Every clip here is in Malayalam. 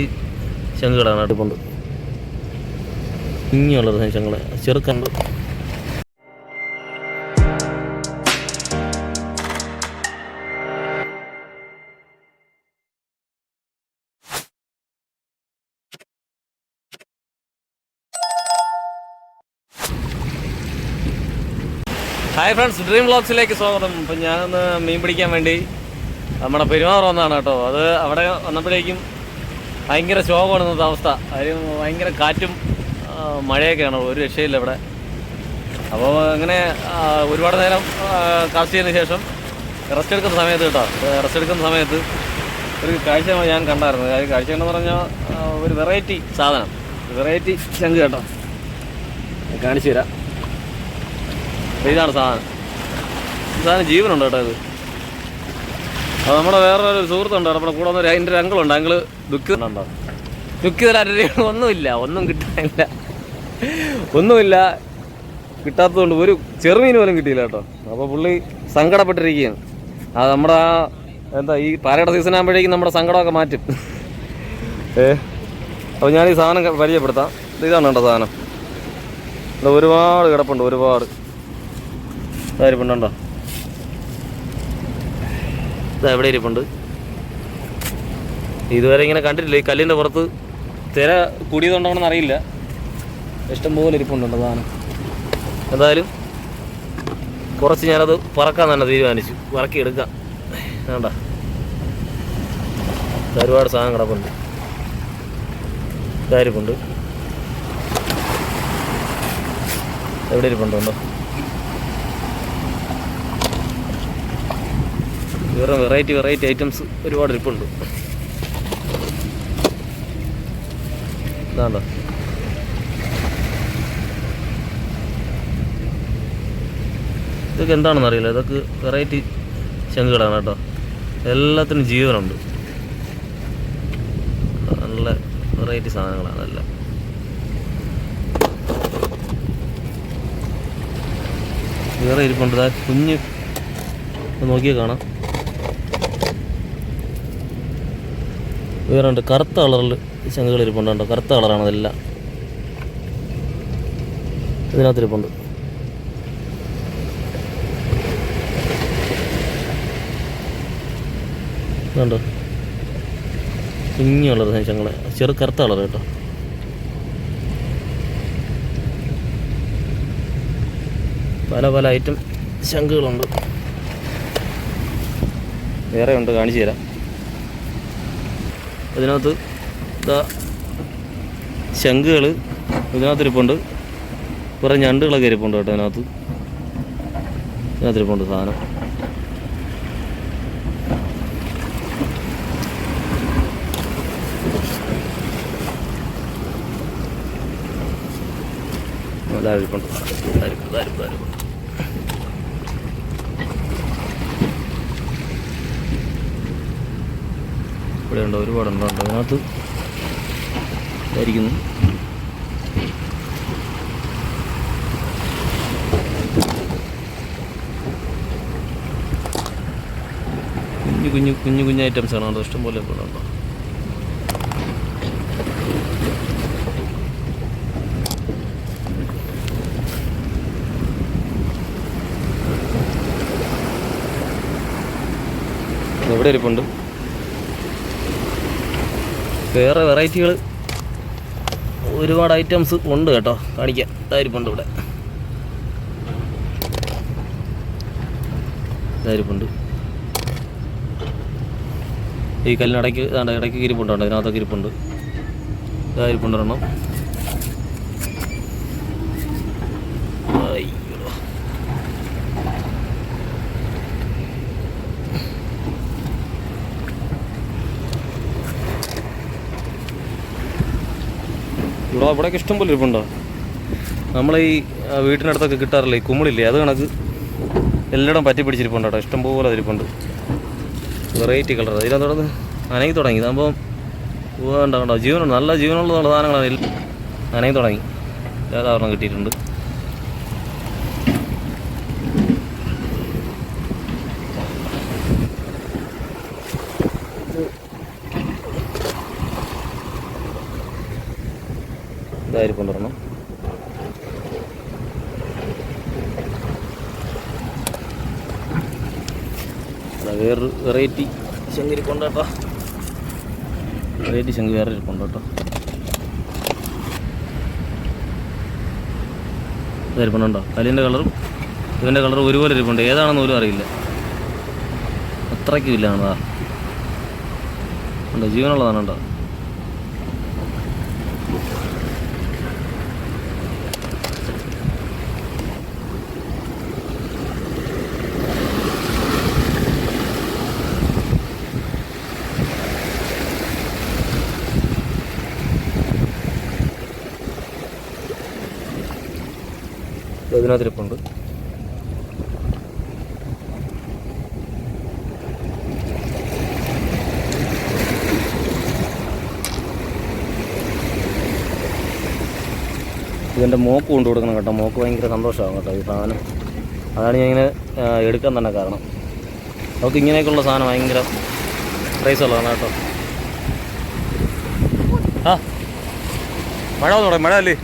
വെറൈറ്റി ശംഖുകളാണ് അടുപ്പുണ്ട് ഇങ്ങനെയുള്ള ശംഖുകൾ ചെറുക്കുണ്ട് ഹായ് ഫ്രണ്ട്സ് ഡ്രീം ബ്ലോഗ്സിലേക്ക് സ്വാഗതം. ഇപ്പം ഞാനൊന്ന് മീൻ പിടിക്കാൻ വേണ്ടി നമ്മുടെ പെരുമാറ് വന്നതാണ് കേട്ടോ. അത് അവിടെ വന്നപ്പോഴേക്കും ഭയങ്കര ശോകമാണ് ഇന്നത്തെ അവസ്ഥ. കാര്യം ഭയങ്കര കാറ്റും ആ, മഴയൊക്കെയാണ്. ഒരു രക്ഷയില്ല ഇവിടെ. അപ്പോൾ അങ്ങനെ ഒരുപാട് നേരം കാസ്റ്റ് ചെയ്തതിന് ശേഷം റെസ്റ്റ് എടുക്കുന്ന സമയത്ത് കേട്ടോ റെസ്റ്റ് എടുക്കുന്ന സമയത്ത് ഒരു കാഴ്ച ഞാൻ കണ്ടായിരുന്നു. അതായത് കാഴ്ച എന്ന് പറഞ്ഞാൽ ഒരു വെറൈറ്റി സാധനം. വെറൈറ്റി ശംഖ് കേട്ടോ. കാണിച്ചു തരാം. ഇതാണ് സാധനം. സാധനം ജീവനുണ്ട് കേട്ടോ ഇത്? അത് നമ്മുടെ വേറെ ഒരു സുഹൃത്തുണ്ട് നമ്മുടെ കൂടെ വന്നൊരു അതിന്റെ ഒരു അങ്കിളുണ്ട്. അങ്കിൾ ദുഃഖിതനുണ്ടോ ദുഃഖിതരായിട്ട് ഒന്നുമില്ല. ഒന്നും കിട്ടാനില്ല. ഒന്നുമില്ല. കിട്ടാത്തതുകൊണ്ട് ഒരു ചെറുമീൻ പോലും കിട്ടിയില്ല കേട്ടോ. അപ്പോൾ പുള്ളി സങ്കടപ്പെട്ടിരിക്കുകയാണ്. അത് നമ്മുടെ ആ എന്താ ഈ പാരയുടെ സീസൺ ആകുമ്പോഴേക്കും നമ്മുടെ സങ്കടമൊക്കെ മാറ്റും. ഏ അപ്പോൾ ഞാൻ ഈ സാധനം പരിചയപ്പെടുത്താം. ഇതാണ് കേട്ടോ സാധനം. ഇവിടെ ഒരുപാട് കിടപ്പുണ്ട്. ഒരുപാട്. ഇരിപ്പുണ്ടോ എവിടെ ഇരിപ്പുണ്ട്? ഇതുവരെ ഇങ്ങനെ കണ്ടിട്ടില്ല. ഈ കല്ലിന്റെ പുറത്ത് തിര കൂടിയതുകൊണ്ടാണെന്ന് അറിയില്ല. ഇഷ്ടംപോലെ ഇരിപ്പുണ്ട് സാധനം. എന്തായാലും കുറച്ച് ഞാനത് പറക്കാൻ തന്നെ തീരുമാനിച്ചു. പറക്കി എടുക്കാം. വേണ്ട. ഒരുപാട് സാധനം കിടപ്പുണ്ട്. ഇതായിരിപ്പുണ്ട് എവിടെ ഇരിപ്പുണ്ടോ വേറെ വെറൈറ്റി വെറൈറ്റി ഐറ്റംസ് ഒരുപാട് ഇരിപ്പുണ്ട്. ഇതാണ്ടോ? ഇതൊക്കെ എന്താണെന്ന് അറിയില്ല. ഇതൊക്കെ വെറൈറ്റി ശംഖുകളാണ് കേട്ടോ. എല്ലാത്തിനും ജീവനുണ്ട്. നല്ല വെറൈറ്റി സാധനങ്ങളാണ് എല്ലാം. വേറെ ഇരിപ്പുണ്ട്. കുഞ്ഞ്. നോക്കിയേ കാണാം. വേറെ കറുത്ത കളറിൽ ശംഖുകൾ ഇരിപ്പുണ്ട് കേട്ടോ കറുത്ത കളറാണ് അതെല്ലാം. ഇതിനകത്ത് ഇരിപ്പുണ്ട്. ഇതുണ്ടോ. കുഞ്ഞു കളർ ചെറു കറുത്ത കളർ കേട്ടോ. പല പല ഐറ്റം ശംഖുകളുണ്ട് വേറെ ഉണ്ട് കാണിച്ചു തരാം. ഇതിനകത്ത് ഇതാ ശംഖുകൾ ഇതിനകത്ത് ഇരിപ്പുണ്ട്. കുറേ ഞണ്ടുകളൊക്കെ ഇരിപ്പുണ്ട് കേട്ടോ അതിനകത്ത് ഇതിനകത്ത്. ഇരിപ്പുണ്ട് സാധനം. ഇതായിരിക്കും ഇതായിരിക്കും ഇതാ ഇരിപ്പുണ്ട്, ഇതാ ഇരിപ്പുണ്ട്, ഇതാ ഇരിപ്പുണ്ട്. ഇവിടെ ഉണ്ട് ഒരുപാട് ഉണ്ട് അതിനകത്ത് ഇതായിരിക്കുന്നു. കുഞ്ഞു കുഞ്ഞു കുഞ്ഞു കുഞ്ഞു ഐറ്റംസ് ആണ് ഇഷ്ടം ഇഷ്ടംപോലെ ഇവിടെ ഉണ്ടോ? എവിടെ ഇരിപ്പുണ്ട്? വേറെ വെറൈറ്റികൾ ഒരുപാട് ഐറ്റംസ് ഉണ്ട് കേട്ടോ. കാണിക്കാം. ഇതായിരിപ്പുണ്ട് ഇവിടെ. ഇതായിരിപ്പുണ്ട് ഈ കല്ലിനടയ്ക്ക് ഇടയ്ക്ക് ഇരിപ്പുണ്ടോ അതിനകത്തൊക്കെ ഇരിപ്പുണ്ട്. ഇതായിരിപ്പുണ്ട് ഒരെണ്ണം. ഇവിടെ ഇവിടെയൊക്കെ ഇഷ്ടംപോലെ ഇരിപ്പുണ്ടോ. നമ്മളെ ഈ വീട്ടിനടുത്തൊക്കെ കിട്ടാറില്ലേ ഈ കുമിളില്ലേ അത് കണക്ക് എല്ലായിടം പറ്റി പിടിച്ചിരിപ്പുണ്ട് കേട്ടോ. ഇഷ്ടംപോലെ അതിരിപ്പുണ്ട്. വെറൈറ്റി കളർ അതിലാണ് തുടർന്ന് അനങ്ങി തുടങ്ങി. ഇതാകുമ്പോൾ വേണ്ട കണ്ടോ ജീവനുണ്ട്. നല്ല ജീവനുള്ള സാധനങ്ങളാണ് അനങ്ങി തുടങ്ങി. ഏതാവരണം കിട്ടിയിട്ടുണ്ട് ഇതായിരിക്കൊണ്ടിരണം അതാ വേറൊരു വെറൈറ്റി ശങ്കരി കൊണ്ടോട്ടോ വെറൈറ്റി ശങ്കി വേറെ കൊണ്ടോട്ടോ ഇരിപ്പുണ്ടോ കല്ലിന്റെ കളറും ഇവന്റെ കളറും ഒരുപോലെ ഇരിപ്പുണ്ട്. ഏതാണെന്ന് പോലും അറിയില്ല. അത്രയ്ക്കും ഇല്ലാണ് അതാ ഉണ്ടോ ജീവനുള്ളതാണ് ഉണ്ടോ ഇതിനകത്തിരിപ്പുണ്ട്. ഇതെന്റെ മോക്ക് കൊണ്ടു കൊടുക്കണം കേട്ടോ. മോക്ക് ഭയങ്കര സന്തോഷമാകും കേട്ടോ ഈ സാധനം. അതാണ് ഞാൻ ഇങ്ങനെ എടുക്കാൻ തന്നെ കാരണം. അവർക്ക് ഇങ്ങനെയൊക്കെയുള്ള സാധനം ഭയങ്കര പ്രൈസ് ഉള്ളതാണ് കേട്ടോ. ആ. മഴ തുടങ്ങി മഴ അല്ലേ?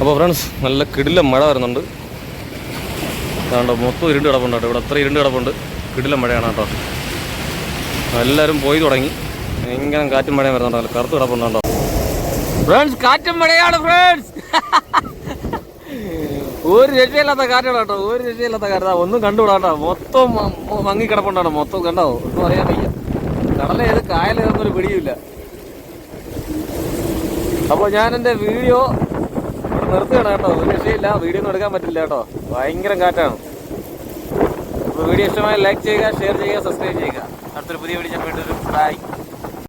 അപ്പോൾ ഫ്രണ്ട്സ് നല്ല കിടിലം മഴ വരുന്നുണ്ട്. അതുകൊണ്ട് മൊത്തം ഇരുണ്ട് കിടപ്പുണ്ട് കേട്ടോ. ഇവിടെ അത്ര ഇരുണ്ട് കിടപ്പുണ്ട്. കിടിലം മഴയാണ് കേട്ടോ. എല്ലാവരും പോയി തുടങ്ങി. ഭയങ്കര കാറ്റും മഴയും വരുന്നുണ്ടല്ലോ കറുത്ത് കിടപ്പുണ്ടോ ഫ്രണ്ട്സ് കാറ്റും മഴയാണ് ഫ്രണ്ട്സ് ഒരു രക്ഷയില്ലാത്ത കാറ്റാണ് കേട്ടോ. ഒരു രക്ഷയില്ലാത്ത കാറ്റാ. ഒന്നും കണ്ടുവിടാട്ടോ മൊത്തം മങ്ങി കിടപ്പുണ്ടാണ് മൊത്തം കണ്ടോ? ഒന്നും അറിയാൻ വയ്യ. കടല ഏത് ഒരു പിടിയില്ല അപ്പോൾ ഞാൻ എന്റെ വീഡിയോ നിർത്തുകയാണ് കേട്ടോ. ഒരു രക്ഷയില്ല വീഡിയോ ഒന്നും എടുക്കാൻ പറ്റില്ല കേട്ടോ. ഭയങ്കര കാറ്റാണ്. അപ്പോൾ വീഡിയോ ഇഷ്ടമായി ലൈക്ക് ചെയ്യുക ഷെയർ ചെയ്യുക സബ്സ്ക്രൈബ് ചെയ്യുക. അടുത്തൊരു പുതിയ വീഡിയോ ഞാൻ വീണ്ടും ബൈ